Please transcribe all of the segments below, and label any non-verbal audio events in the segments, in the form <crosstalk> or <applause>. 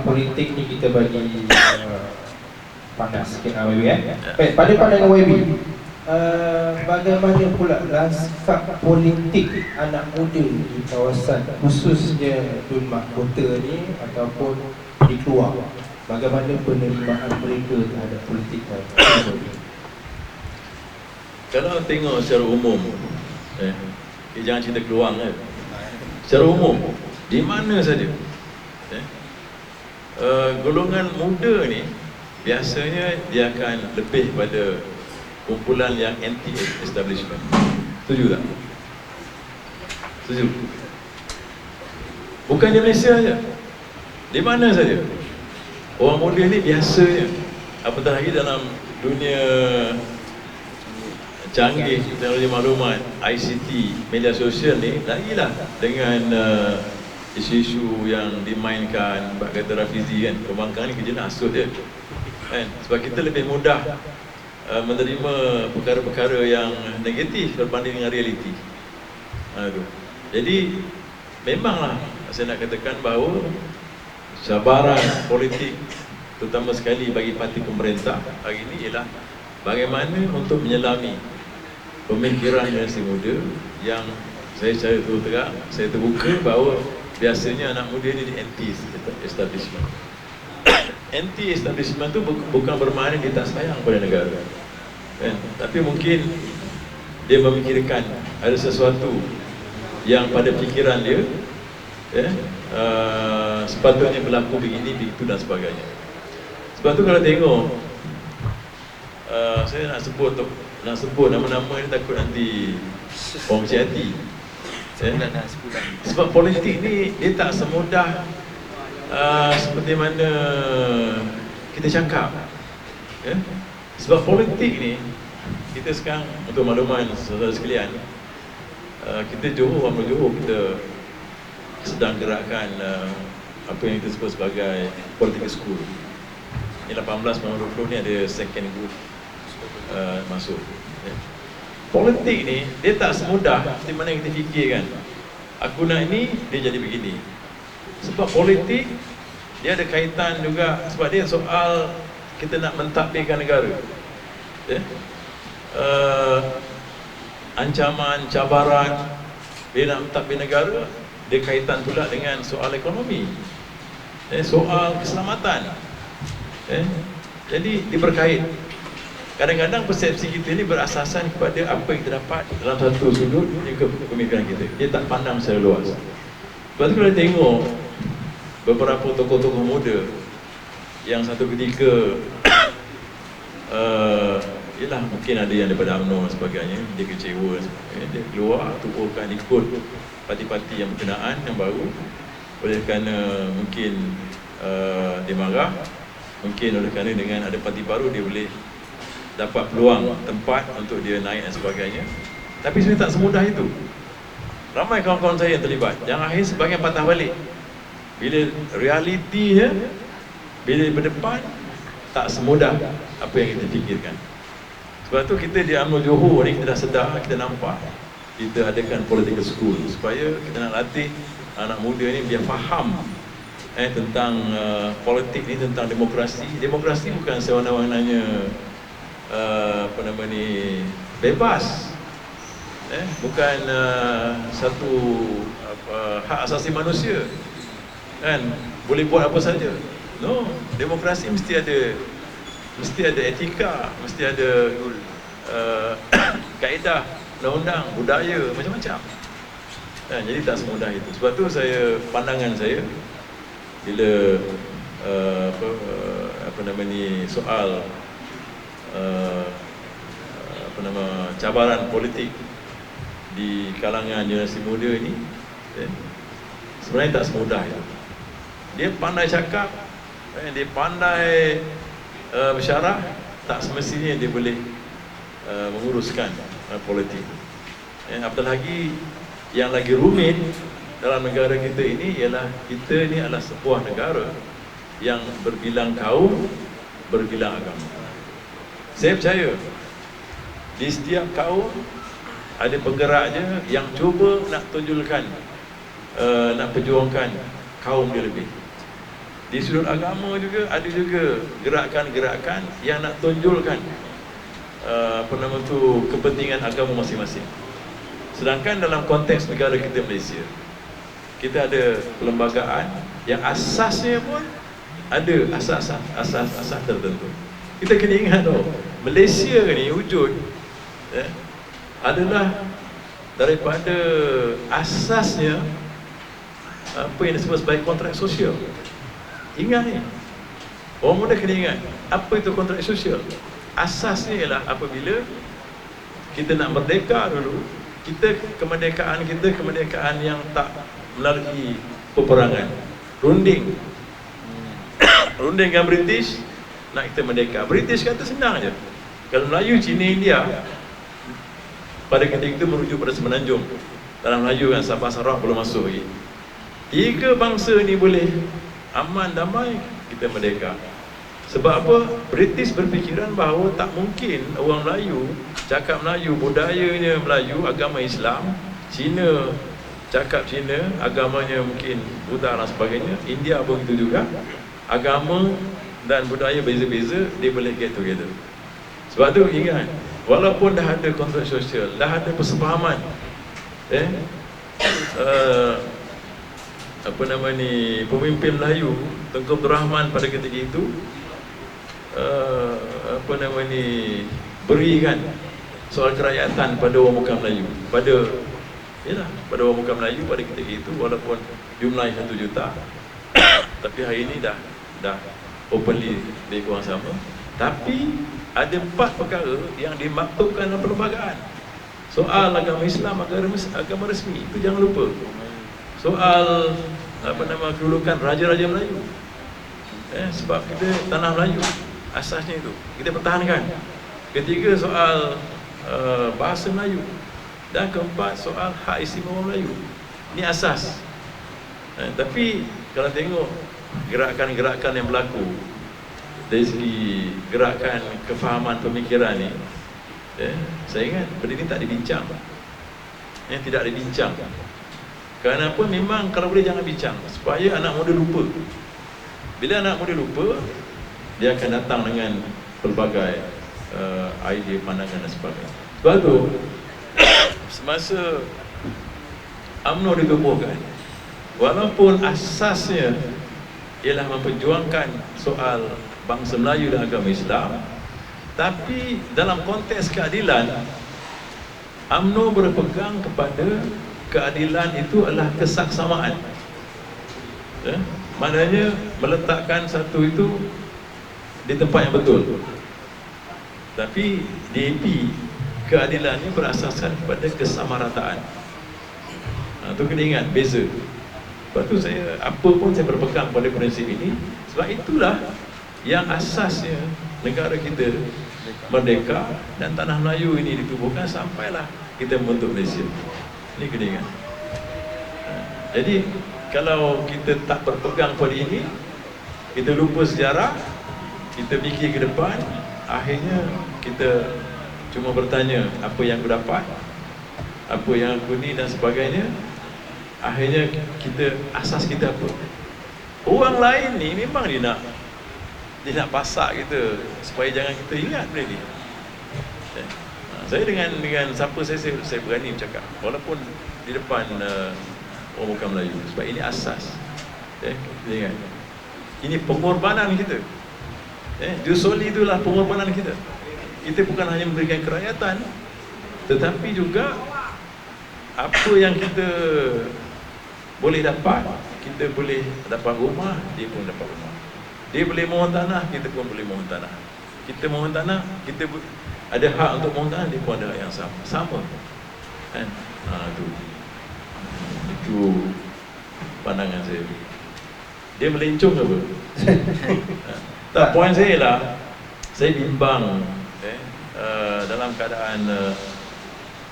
politik ni kita bagi uh, panas sikit lah YB eh. Baik, pada pandangan YB, uh, bagaimana pula lanskap politik anak muda di kawasan khususnya Tun Mahkota ni ataupun di Keluar? Bagaimana penerimaan mereka terhadap politik tadi? Kalau tengok secara umum eh, eh jangan cerita keluar kan Secara umum Di mana saja eh, uh, Golongan muda ni Biasanya dia akan lebih pada Kumpulan yang anti-establishment Setuju tak? Setuju? Bukan di Malaysia saja Di mana saja Orang muda ni biasanya Apatah lagi dalam dunia canggih teknologi maklumat, ICT, media sosial ni lagilah dengan uh, isu-isu yang dimainkan Pak kata Rafizi kan pembangkang ni kerja nasut dia kan sebab kita lebih mudah uh, menerima perkara-perkara yang negatif berbanding dengan realiti tu. jadi memanglah saya nak katakan bahawa cabaran politik terutama sekali bagi parti pemerintah hari ini ialah bagaimana untuk menyelami pemikiran generasi muda yang saya cari terus terang, saya terbuka bahawa biasanya anak muda ni di anti establishment. <coughs> anti establishment tu bukan bermakna dia tak sayang pada negara. Kan? Tapi mungkin dia memikirkan ada sesuatu yang pada fikiran dia ya, uh, sepatutnya berlaku begini, begitu dan sebagainya. Sebab tu kalau tengok uh, saya nak sebut nak sebut nama-nama ni takut nanti orang kecil hati Sebulan lah, sebulan Sebab politik ni dia tak semudah uh, seperti mana kita cakap ya? Sebab politik ni kita sekarang untuk makluman saudara sekalian uh, kita Johor, Amal Johor kita sedang gerakkan uh, apa yang kita sebut sebagai political school Ini 18 20 ni ada second group uh, masuk. Ya. Politik ni dia tak semudah seperti mana kita fikirkan. Aku nak ini dia jadi begini. Sebab politik dia ada kaitan juga sebab dia soal kita nak mentadbirkan negara. Ya. Uh, ancaman, cabaran dia nak mentadbir negara dia kaitan pula dengan soal ekonomi. Eh, soal keselamatan. Eh, jadi dia berkait Kadang-kadang persepsi kita ni berasasan kepada apa yang kita dapat dalam satu sudut ni ke pemikiran kita. Dia tak pandang secara luas. Sebab tu kalau tengok beberapa tokoh-tokoh muda yang satu ketika <coughs> uh, Yelah mungkin ada yang daripada UMNO dan sebagainya Dia kecewa sebagainya. Dia keluar tubuhkan ikut parti-parti yang berkenaan yang baru Oleh kerana mungkin uh, dia marah Mungkin oleh kerana dengan ada parti baru dia boleh dapat peluang tempat untuk dia naik dan sebagainya. Tapi sebenarnya tak semudah itu. Ramai kawan-kawan saya yang terlibat yang akhir sebagian patah balik. Bila realiti bila berdepan tak semudah apa yang kita fikirkan. Sebab tu kita di UMNO Johor ni kita dah sedar kita nampak kita adakan political school supaya kita nak latih anak muda ni biar faham eh tentang uh, politik ni tentang demokrasi. Demokrasi bukan sewarna-warnanya uh, apa nama ni bebas. Eh bukan uh, satu apa hak asasi manusia. Kan? Boleh buat apa saja. No demokrasi mesti ada mesti ada etika mesti ada uh, <coughs> kaedah undang-undang budaya macam-macam. Kan? Jadi tak semudah itu. Sebab tu saya pandangan saya bila uh, apa uh, apa nama ni soal uh, apa nama cabaran politik di kalangan generasi muda ini eh, sebenarnya tak semudah itu. Dia pandai cakap, eh, dia pandai uh, bersyarah, tak semestinya dia boleh uh, menguruskan uh, politik. Eh, apatah lagi yang lagi rumit dalam negara kita ini ialah kita ini adalah sebuah negara yang berbilang kaum, berbilang agama. Saya percaya di setiap kaum ada penggeraknya yang cuba nak tunjulkan uh, nak perjuangkan kaum dia lebih. di sudut agama juga ada juga gerakan-gerakan yang nak tonjolkan uh, apa nama tu kepentingan agama masing-masing. Sedangkan dalam konteks negara kita Malaysia, kita ada perlembagaan yang asasnya pun ada asas asas asas tertentu. Kita kena ingat tau, Malaysia ni wujud eh, adalah daripada asasnya apa yang disebut sebagai kontrak sosial. Ingat ni. Orang muda kena ingat, apa itu kontrak sosial? Asasnya ialah apabila kita nak merdeka dulu, kita kemerdekaan kita kemerdekaan yang tak melalui peperangan. Runding. <coughs> Runding dengan British nak kita merdeka. British kata senang je. Kalau Melayu, Cina, India pada ketika itu merujuk pada semenanjung. Dalam Melayu kan Sabah Sarawak belum masuk lagi. Tiga bangsa ni boleh aman damai kita merdeka. Sebab apa? British berfikiran bahawa tak mungkin orang Melayu cakap Melayu, budayanya Melayu, agama Islam, Cina cakap Cina, agamanya mungkin Buddha dan sebagainya, India pun itu juga. Agama dan budaya beza-beza, dia boleh get together. Sebab tu ingat, walaupun dah ada kontrak sosial, dah ada persefahaman, eh, uh, apa nama ni pemimpin Melayu Tengku Abdul Rahman pada ketika itu uh, apa nama ni berikan soal kerakyatan pada orang muka Melayu. Pada yalah pada orang muka Melayu pada ketika itu walaupun jumlahnya satu juta <coughs> tapi hari ini dah dah openly lebih kurang sama. Tapi ada empat perkara yang dimaktubkan dalam perlembagaan soal agama Islam agama, agama resmi itu jangan lupa soal apa nama kedudukan raja-raja Melayu. Eh, sebab kita tanah Melayu asasnya itu kita pertahankan. Ketiga soal uh, bahasa Melayu dan keempat soal hak istimewa Melayu. Ini asas. Eh, tapi kalau tengok gerakan-gerakan yang berlaku dari segi gerakan kefahaman pemikiran ni eh, saya ingat benda ni tak dibincang eh, tidak dibincang apa memang kalau boleh jangan bincang supaya anak muda lupa. Bila anak muda lupa, dia akan datang dengan pelbagai uh, idea, pandangan dan sebagainya. Sebab tu <coughs> semasa UMNO ditubuhkan, walaupun asasnya ialah memperjuangkan soal bangsa Melayu dan agama Islam, tapi dalam konteks keadilan UMNO berpegang kepada keadilan itu adalah kesaksamaan. Ya? Maknanya meletakkan satu itu di tempat yang betul. Tapi DAP keadilan ini berasaskan pada kesamarataan. Ha, itu kena ingat, beza. Sebab tu saya, apa pun saya berpegang pada prinsip ini Sebab itulah yang asasnya negara kita merdeka dan tanah Melayu ini ditubuhkan sampailah kita membentuk Malaysia. Ini kena ingat. Jadi kalau kita tak berpegang pada ini, kita lupa sejarah, kita fikir ke depan, akhirnya kita cuma bertanya apa yang aku dapat, apa yang aku ni dan sebagainya. Akhirnya kita asas kita apa? Orang lain ni memang dia nak dia nak pasak kita supaya jangan kita ingat benda ni. Eh, saya dengan dengan siapa saya saya, saya berani bercakap. Walaupun di depan uh, orang bukan Melayu sebab ini asas. Eh ingat. Ini pengorbanan kita. Eh jusoli itulah pengorbanan kita. Kita bukan hanya memberikan kerakyatan tetapi juga apa yang kita boleh dapat kita boleh dapat rumah dia pun dapat rumah dia boleh mohon tanah kita pun boleh mohon tanah. Kita mohon tanah kita ada hak untuk mohon dia pun ada hak yang sama. Sama. Kan? Ha, itu itu pandangan saya. Dia melencong apa? Ha. <laughs> tak poin saya lah. Saya bimbang eh, uh, dalam keadaan uh,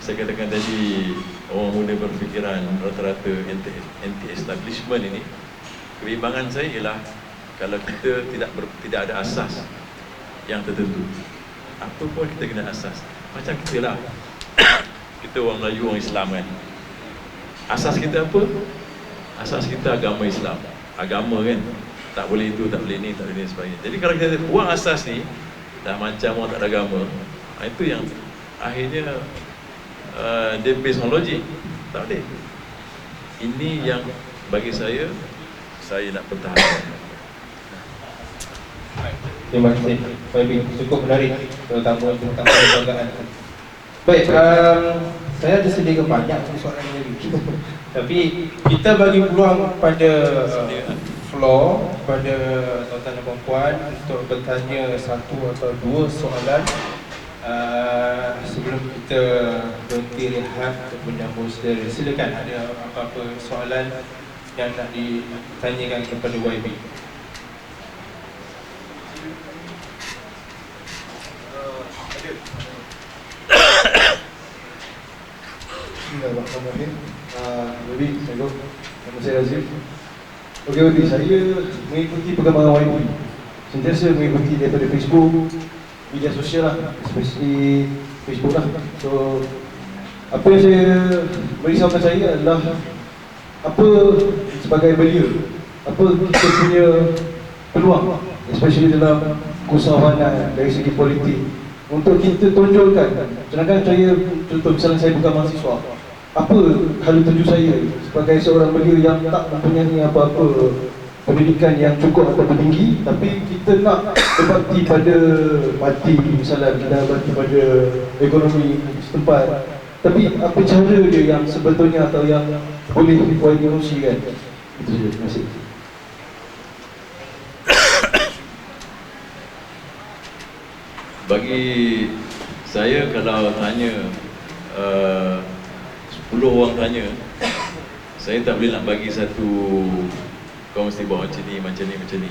saya katakan tadi orang muda berfikiran rata-rata anti, anti establishment ini. Kebimbangan saya ialah kalau kita tidak ber, tidak ada asas yang tertentu apa pun kita kena asas macam kita lah <coughs> kita orang Melayu orang Islam kan asas kita apa asas kita agama Islam agama kan tak boleh itu, tak boleh ini, tak boleh ini sebagainya. Jadi kalau kita buang asas ni, dah macam orang tak ada agama, ha, itu yang akhirnya uh, dia based on logic. Tak boleh. Ini yang bagi saya, saya nak pertahankan. Terima kasih. Baik, cukup menarik terutama tentang perlembagaan. Baik, um, saya ada sediakan banyak soalan lagi. <laughs> Tapi kita bagi peluang pada uh, floor pada tuan-tuan dan puan untuk bertanya satu atau dua soalan uh, sebelum kita berhenti rehat untuk menyambung saudara. Silakan ada apa-apa soalan yang nak ditanyakan kepada YB. Bismillahirrahmanirrahim. Ah, Baby, Assalamualaikum. Nama saya Razif. Okey, Baby, saya mengikuti perkembangan YB. Sentiasa mengikuti daripada Facebook, media sosial lah, especially Facebook lah. So, apa yang saya merisaukan saya adalah apa sebagai belia, apa kita punya peluang, especially dalam keusahawanan dari segi politik untuk kita tonjolkan sedangkan saya contoh misalnya saya bukan mahasiswa apa halu tuju saya sebagai seorang belia yang tak mempunyai apa-apa pendidikan yang cukup atau tinggi tapi kita nak berbakti pada parti misalnya kita berbakti pada ekonomi setempat. Tapi apa cara dia yang sebetulnya atau yang boleh YB kongsikan itu saja terima kasih. Bagi saya kalau tanya uh, 10 orang tanya Saya tak boleh nak bagi satu Kau mesti buat macam ni, macam ni, macam ni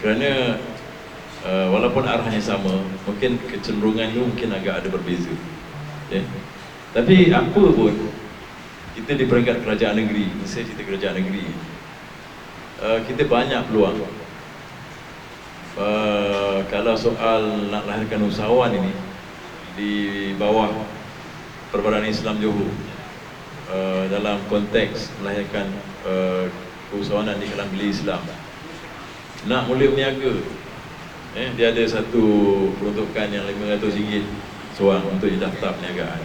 Kerana uh, Walaupun arahnya sama Mungkin kecenderungan tu mungkin agak ada berbeza okay? Tapi apa pun Kita di peringkat kerajaan negeri Saya cerita kerajaan negeri uh, Kita banyak peluang uh, kalau soal nak lahirkan usahawan ini di bawah Perbadanan Islam Johor uh, dalam konteks melahirkan uh, keusahawanan di kalangan belia Islam. Nak mula berniaga eh, dia ada satu peruntukan yang RM500 seorang untuk didaftar perniagaan.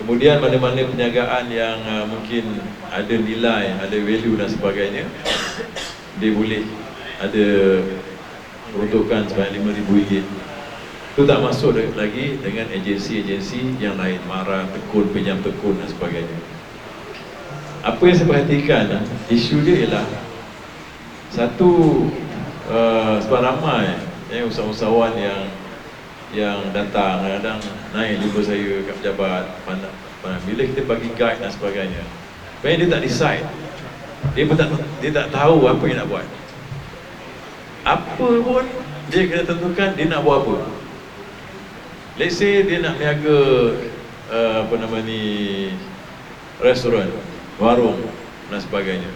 Kemudian mana-mana perniagaan yang uh, mungkin ada nilai, ada value dan sebagainya dia boleh ada peruntukan sebanyak RM5,000 itu tak masuk lagi dengan agensi-agensi yang lain Mara, tekun, pinjam tekun dan sebagainya. Apa yang saya perhatikan isu dia ialah satu uh, sebab ramai eh, usahawan yang yang datang kadang naik jumpa saya kat pejabat mana, mana, bila kita bagi guide dan sebagainya sebenarnya dia tak decide. Dia pun tak, dia tak tahu apa yang nak buat. Apa pun dia kena tentukan dia nak buat apa let's say dia nak niaga uh, apa nama ni restoran warung dan sebagainya.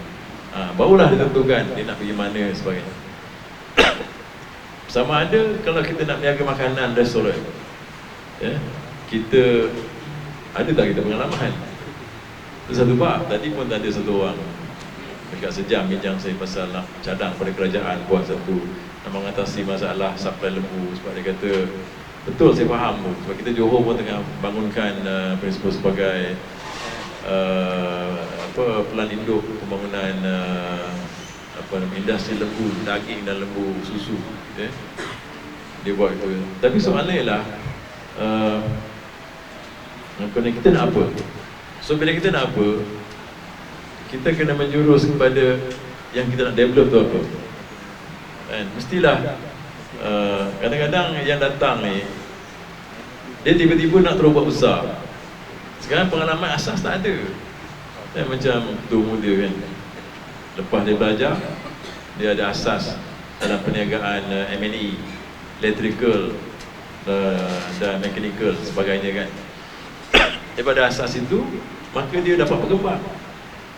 Ha, barulah dia tentukan dia nak pergi mana dan sebagainya. Sama ada kalau kita nak niaga makanan restoran ya, kita ada tak kita pengalaman? Satu bab tadi pun ada satu orang dekat sejam bincang saya pasal nak cadang pada kerajaan buat satu nak mengatasi masalah supply lembu. Sebab dia kata betul saya faham. Sebab kita Johor pun tengah bangunkan uh, prinsip sebagai uh, apa pelan induk pembangunan uh, apa nama industri lembu daging dan lembu susu okay? dia buat itu. Tapi soalannya ialah uh, kita nak apa? So bila kita nak apa kita kena menjurus kepada yang kita nak develop tu apa? Kan? Mestilah uh, kadang-kadang yang datang ni dia tiba-tiba nak terus buat besar. Sekarang pengalaman asas tak ada. Kan macam tu muda kan. Lepas dia belajar dia ada asas dalam perniagaan uh, M&E electrical uh, dan mechanical sebagainya kan. <coughs> Daripada asas itu maka dia dapat berkembang.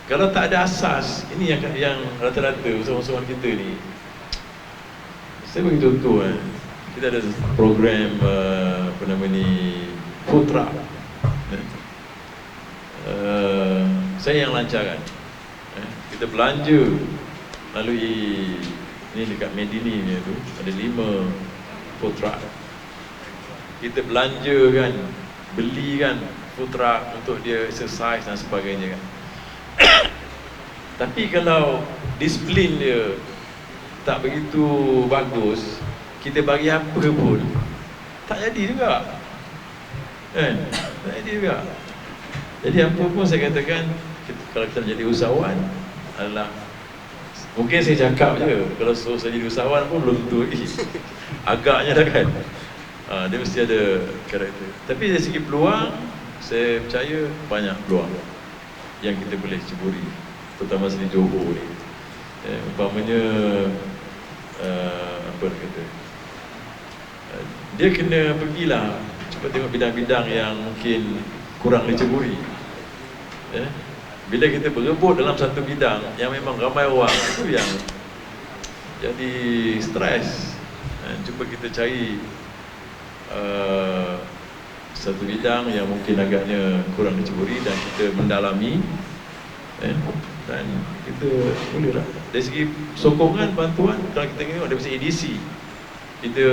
Kalau tak ada asas, ini yang yang rata-rata usahawan-usahawan kita ni. Saya bagi contoh eh. Kita ada program uh, apa nama ni food truck. Uh, saya yang lancarkan. Eh, kita belanja melalui ni dekat Medini ni tu ada lima food truck kita belanja kan beli kan food truck untuk dia exercise dan sebagainya kan <coughs> tapi kalau disiplin dia tak begitu bagus kita bagi apa pun. Tak jadi juga. Kan? Tak jadi juga. Jadi apa pun saya katakan kita, kalau kita menjadi usahawan adalah mungkin saya cakap je kalau suruh saya jadi usahawan pun belum tentu. <laughs> Agaknya dah kan. Ha, dia mesti ada karakter. Tapi dari segi peluang saya percaya banyak peluang yang kita boleh ceburi. Terutama sini Johor ni. Eh, umpamanya uh, apa nak kata? Uh, dia kena pergilah cuba tengok bidang-bidang yang mungkin kurang diceburi. Eh, bila kita berebut dalam satu bidang yang memang ramai orang itu yang jadi stres. Eh, cuba kita cari uh, satu bidang yang mungkin agaknya kurang diceburi dan kita mendalami. Eh, dan kita boleh lah dari segi sokongan bantuan kalau kita tengok dari segi ADC kita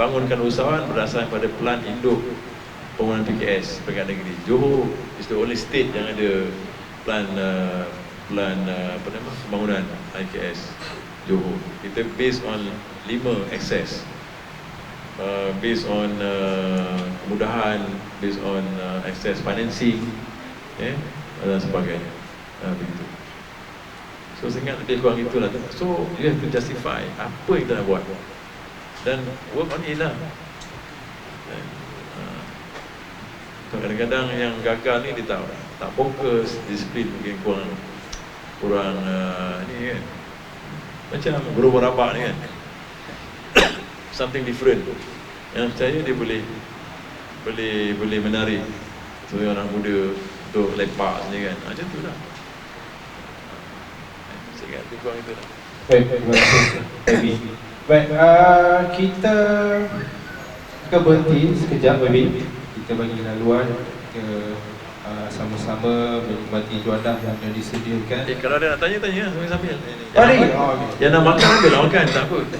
bangunkan usahawan berdasarkan pada pelan induk pembangunan PKS Peringkat Negeri. Johor is the only state yang ada plan uh, plan uh, apa nama pembangunan IKS Johor. Kita based on lima access. Uh, based on uh, kemudahan based on uh, access financing eh, dan sebagainya. Uh, begitu so saya ingat lebih kurang itulah so you have to justify apa yang kita nak buat. Dan work on it lah. Uh, kadang-kadang yang gagal ni dia tak tak fokus disiplin mungkin kurang kurang uh, ni kan. Macam guru berabak ni kan. <coughs> Something different yang percaya dia boleh boleh boleh menarik sebagai orang muda untuk lepak sini kan. Macam tu lah saya ingat lebih kurang itu lah Baik, terima kasih Baby Baik, uh, kita Kita berhenti sekejap Baby Kita bagi laluan Kita uh, sama-sama menikmati juadah yang dah disediakan. Eh, kalau ada nak tanya tanya lah sambil-sambil Oh, ni? Oh, okay. yang nak makan ambil lah makan tak apa <laughs>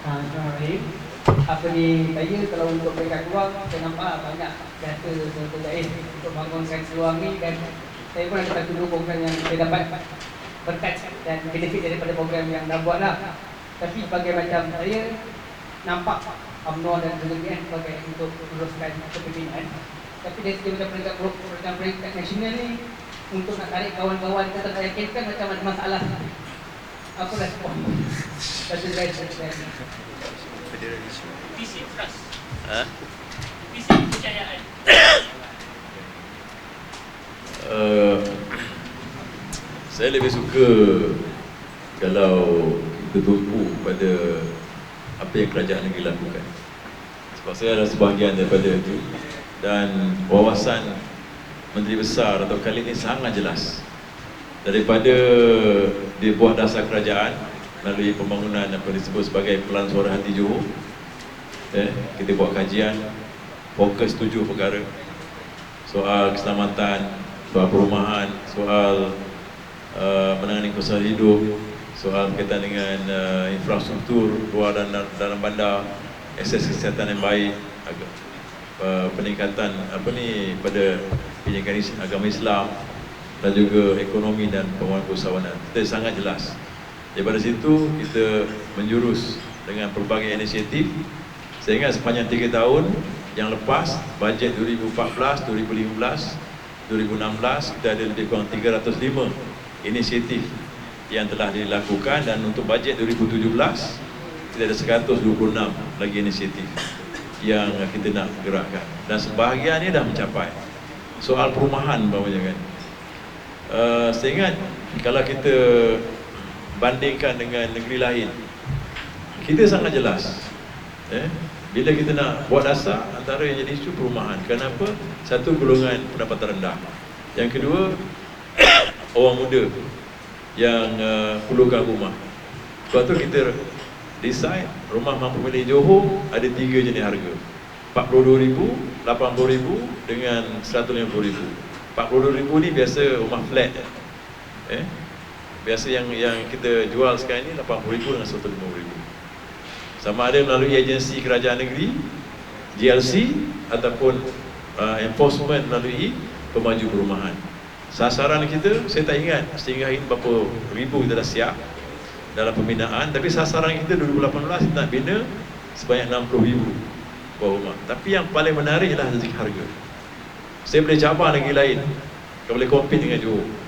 Ha, Bismillahirrahmanirrahim. Ni saya kalau untuk peringkat keluar saya nampak banyak data Dr. Jais untuk bangunkan seluar ni dan saya pun ada satu program yang saya dapat berkat dan benefit daripada program yang dah buat lah. Tapi sebagai macam saya nampak UMNO dan BN sebagai untuk teruskan kepimpinan. Tapi dari segi macam peringkat grup program peringkat nasional ni untuk nak tarik kawan-kawan kita tak yakinkan macam ada masalah. Apa respon? Jais, Dr. Jais. Federalisme. visi trust Ha? visi kepercayaan uh, saya lebih suka kalau kita tumpu pada apa yang kerajaan negeri lakukan sebab saya adalah sebahagian daripada itu dan wawasan Menteri Besar atau kali ini sangat jelas daripada dia buat dasar kerajaan melalui pembangunan apa disebut sebagai Pelan Suara Hati Johor eh, kita buat kajian fokus tujuh perkara soal keselamatan, soal perumahan, soal uh, menangani kesusahan hidup, soal berkaitan dengan uh, infrastruktur luar dan dalam bandar, akses kesihatan yang baik, ag- uh, peningkatan apa ni pada is- agama Islam dan juga ekonomi dan pembangunan keusahawanan. Kita sangat jelas. Daripada situ kita menjurus dengan pelbagai inisiatif. Ingat sepanjang 3 tahun yang lepas bajet 2014, 2015, 2016 kita ada lebih kurang 305 inisiatif yang telah dilakukan dan untuk bajet 2017 kita ada 126 lagi inisiatif yang kita nak gerakkan dan sebahagiannya dah mencapai soal perumahan umpamanya kan uh, saya ingat kalau kita bandingkan dengan negeri lain kita sangat jelas eh, bila kita nak buat dasar antara yang jadi isu perumahan kenapa satu golongan pendapatan rendah yang kedua <coughs> orang muda yang uh, perlukan rumah sebab tu kita decide rumah mampu milik Johor ada tiga jenis harga. 42,000, 80,000 dengan 150,000. 42,000 ni biasa rumah flat. Eh? Biasa yang yang kita jual sekarang ni 80,000 dengan 150,000. Sama ada melalui agensi kerajaan negeri, GLC ataupun uh, enforcement melalui pemaju perumahan. Sasaran kita, saya tak ingat sehingga ini berapa ribu kita dah siap dalam pembinaan. Tapi sasaran kita 2018 kita nak bina sebanyak 60 ribu buah rumah. Tapi yang paling menarik ialah harga. Saya boleh cabar negeri lain. Kau boleh compete dengan Johor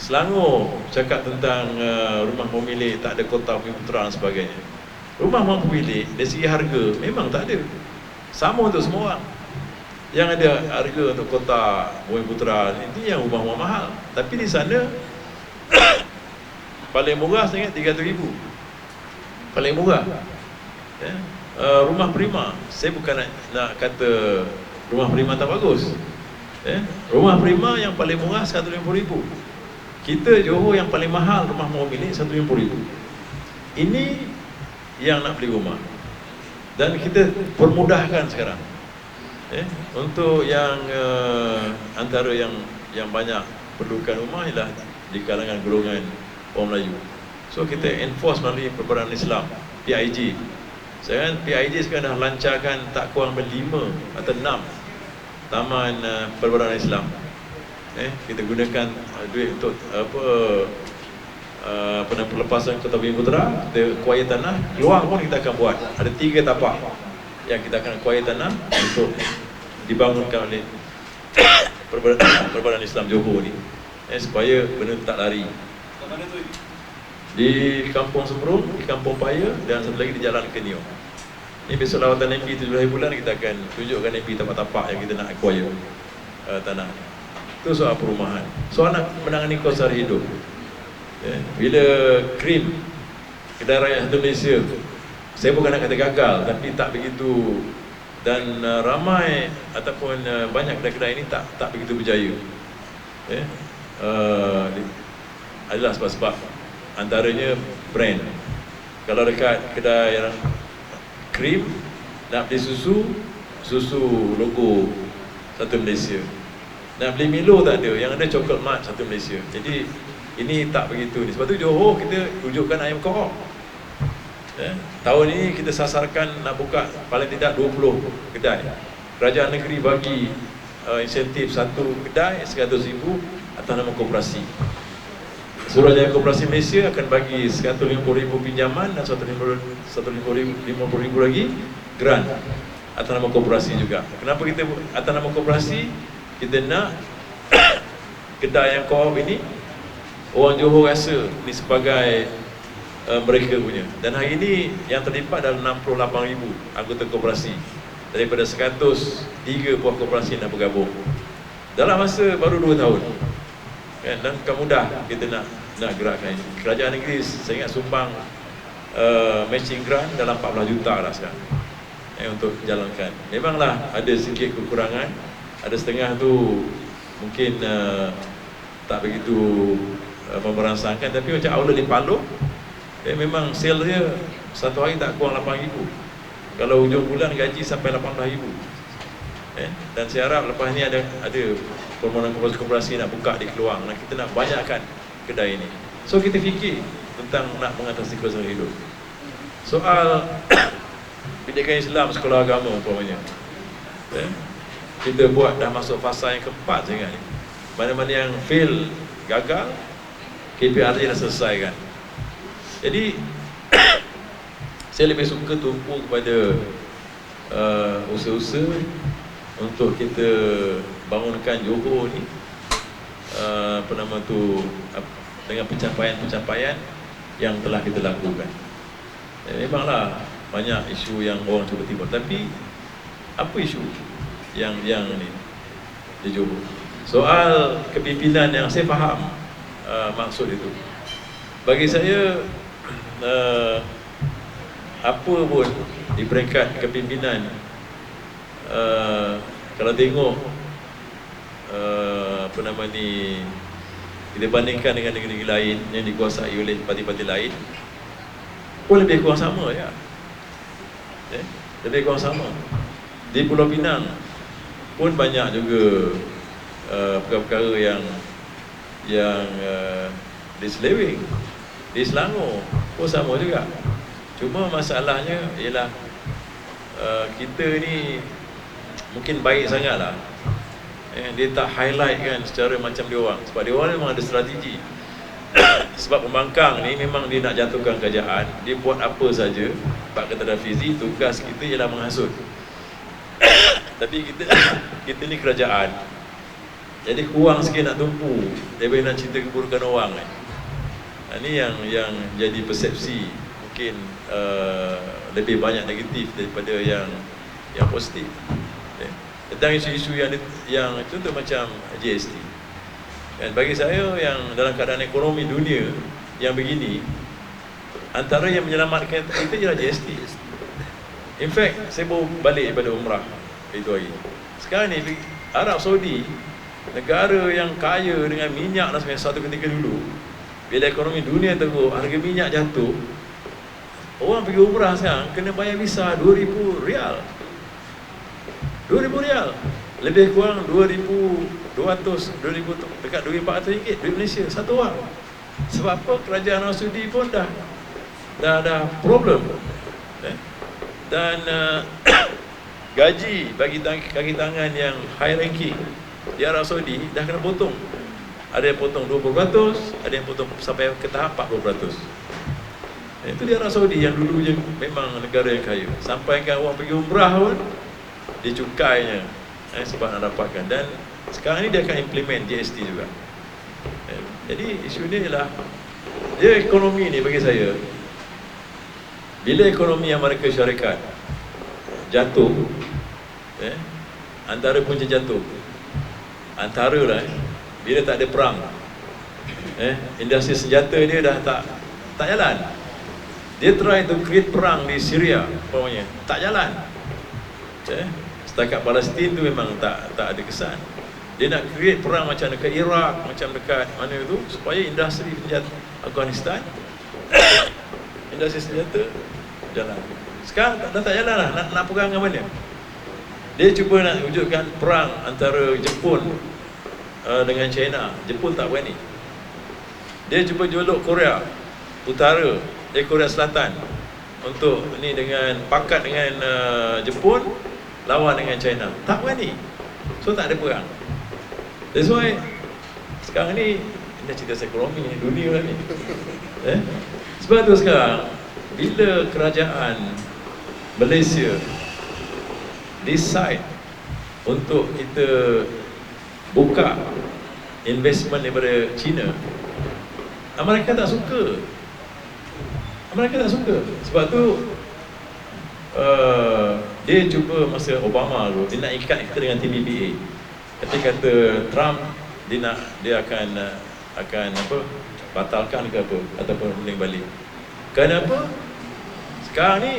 Selangor cakap tentang uh, rumah pemilik tak ada kota Putera dan sebagainya. Rumah mampu milik dari segi harga memang tak ada. Sama untuk semua orang. Yang ada harga untuk kota Bumi Putera itu yang rumah-rumah mahal. Tapi di sana <coughs> paling murah saya ingat 300 ribu. Paling murah. Ya. uh, rumah prima. Saya bukan nak, nak kata rumah prima tak bagus. Ya. rumah prima yang paling murah 150 ribu kita Johor yang paling mahal rumah mau milik 150 ribu ini yang nak beli rumah dan kita permudahkan sekarang eh, untuk yang uh, antara yang yang banyak perlukan rumah ialah di kalangan golongan orang Melayu. So kita enforce melalui Perbaran Islam PIG. Sekarang PIG sekarang dah lancarkan tak kurang berlima atau enam taman uh, Perbaran Islam. Eh, kita gunakan uh, duit untuk apa uh, apa nama pelepasan Kota Bumi Putera, kita kuaya tanah, keluar pun kita akan buat. Ada tiga tapak yang kita akan kuaya tanah untuk dibangunkan oleh <coughs> Perbaran <coughs> Islam Johor ni. Eh, supaya benda tak lari. Di Kampung Sembrung, di Kampung Paya dan satu lagi di Jalan Kenio. Ini besok lawatan MP 7 hari bulan kita akan tunjukkan MP tapak-tapak yang kita nak acquire uh, tanah. Itu soal perumahan. Soal nak menangani kos sehari hidup. Ya. Bila krim kedai rakyat Malaysia, saya bukan nak kata gagal, tapi tak begitu dan uh, ramai ataupun uh, banyak kedai-kedai ini tak tak begitu berjaya. Ya. Uh, adalah sebab-sebab antaranya brand. Kalau dekat kedai yang krim nak beli susu, susu logo satu Malaysia. Nak beli Milo tak ada, yang ada coklat mat satu Malaysia. Jadi ini tak begitu ni. Sebab tu Johor kita rujukkan ayam koop. Eh, tahun ini kita sasarkan nak buka paling tidak 20 kedai. Kerajaan negeri bagi uh, insentif satu kedai 100 ribu atas nama koperasi. Suruhanjaya Koperasi Malaysia akan bagi RM150,000 pinjaman dan RM150,000 lagi grant atas nama koperasi juga. Kenapa kita atas nama koperasi? Kita nak <coughs> kedai yang co-op ini orang Johor rasa ni sebagai uh, mereka punya. Dan hari ini yang terlibat dalam 68,000 anggota koperasi daripada 103 buah koperasi yang bergabung. Dalam masa baru 2 tahun. Kan, dan bukan mudah kita nak nak gerakkan ini. Kerajaan negeri saya ingat sumbang uh, matching grant dalam 14 juta lah sekarang eh, untuk jalankan. Memanglah ada sedikit kekurangan, ada setengah tu mungkin uh, tak begitu uh, memberangsangkan tapi macam outlet di Palo eh, memang sale dia satu hari tak kurang 8 ribu kalau hujung bulan gaji sampai 18 ribu eh, dan saya harap lepas ni ada ada permohonan koperasi nak buka di Keluang dan kita nak banyakkan kedai ini. So kita fikir tentang nak mengatasi kesusahan hidup. Soal <coughs> pendidikan Islam sekolah agama umpamanya. Eh? Kita buat dah masuk fasa yang keempat saya ingat ni. Mana-mana yang fail, gagal, KPR dah selesai kan. Jadi <coughs> saya lebih suka tumpu kepada uh, usaha-usaha untuk kita bangunkan Johor ni uh, apa nama tu dengan pencapaian-pencapaian yang telah kita lakukan. Eh, memanglah banyak isu yang orang cuba timbul tapi apa isu yang yang ni di Johor? Soal kepimpinan yang saya faham uh, maksud itu. Bagi saya <clears throat> uh, apa pun di peringkat kepimpinan uh, kalau tengok uh, apa nama ni kita bandingkan dengan negeri-negeri lain yang dikuasai oleh parti-parti lain pun lebih kurang sama ya. Eh, lebih kurang sama. Di Pulau Pinang pun banyak juga uh, perkara-perkara yang yang uh, diseleweng. Di Selangor pun sama juga. Cuma masalahnya ialah uh, kita ni mungkin baik sangat lah eh, Dia tak highlight kan secara macam dia orang. Sebab dia orang memang ada strategi. <coughs> Sebab pembangkang ni memang dia nak jatuhkan kerajaan. Dia buat apa saja Pak Ketua Fizi tugas kita ialah menghasut Tapi kita <coughs> kita ni kerajaan. Jadi kurang sikit nak tumpu. Daripada nak cerita keburukan orang eh. Ini yang yang jadi persepsi. Mungkin uh, lebih banyak negatif daripada yang yang positif. Eh. Tentang isu-isu yang yang contoh macam GST Dan bagi saya yang dalam keadaan ekonomi dunia yang begini Antara yang menyelamatkan kita ialah GST In fact, saya baru balik daripada umrah itu hari. Sekarang ni Arab Saudi Negara yang kaya dengan minyak dan sebagainya Satu ketika dulu Bila ekonomi dunia teruk, harga minyak jatuh Orang pergi umrah sekarang Kena bayar visa 2,000 rial. 2,000 rial. Lebih kurang 2,200 2,000 Dekat 2,400 ringgit Duit Malaysia Satu orang. Sebab apa? Kerajaan Arab Saudi pun dah Dah ada problem. Eh? Dan uh, Gaji bagi kaki tangan yang high ranking Di Arab Saudi dah kena potong. Ada yang potong 20% Ada yang potong sampai ke tahap 40% Itu di Arab Saudi yang dulu je memang negara yang kaya. Sampai kan orang pergi umrah pun Dia cukainya eh, Sebab nak dapatkan. Dan sekarang ni dia akan implement GST juga. Eh, Jadi isu ni ialah Dia ekonomi ni bagi saya Bila ekonomi Amerika Syarikat Jatuh eh, Antara punca jatuh Antara lah eh, Bila tak ada perang. Eh, Industri senjata dia dah tak Tak jalan. Dia try to create perang di Syria umpamanya. Tak jalan. Eh? setakat Palestin tu memang tak tak ada kesan. Dia nak create perang macam dekat Iraq macam dekat mana tu supaya industri senjata Afghanistan <coughs> industri senjata jalan sekarang dah tak jalan lah nak, nak perang dengan mana dia cuba nak wujudkan perang antara Jepun uh, dengan China. Jepun tak berani. Dia cuba jolok Korea Utara dari Korea Selatan untuk ni dengan pakat dengan uh, Jepun lawan dengan China. Tak berani. So tak ada perang. That's why sekarang ni ini cerita ekonomi ni dunia ni. Eh? sebab tu sekarang bila kerajaan Malaysia decide untuk kita buka investment daripada China. Mereka tak suka. Mereka tak suka. Sebab tu uh, dia cuba masa Obama tu dia nak ikat kita dengan TPPA tapi kata Trump dia nak dia akan uh, akan apa batalkan ke apa ataupun ruling balik. Kenapa? Sekarang ni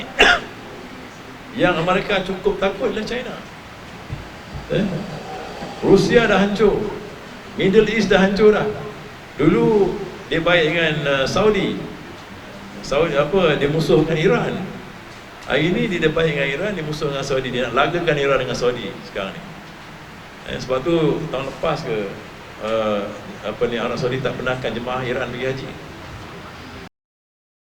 yang Amerika cukup takut adalah China. Eh? Rusia dah hancur. Middle East dah hancur dah. Dulu dia baik dengan uh, Saudi. Saudi apa dia musuhkan Iran. Hari ni dia baik dengan Iran dia musuh dengan Saudi. Dia nak lagakan Iran dengan Saudi sekarang ni. Eh, sebab tu tahun lepas ke uh, apa ni Arab Saudi tak benarkan jemaah Iran pergi haji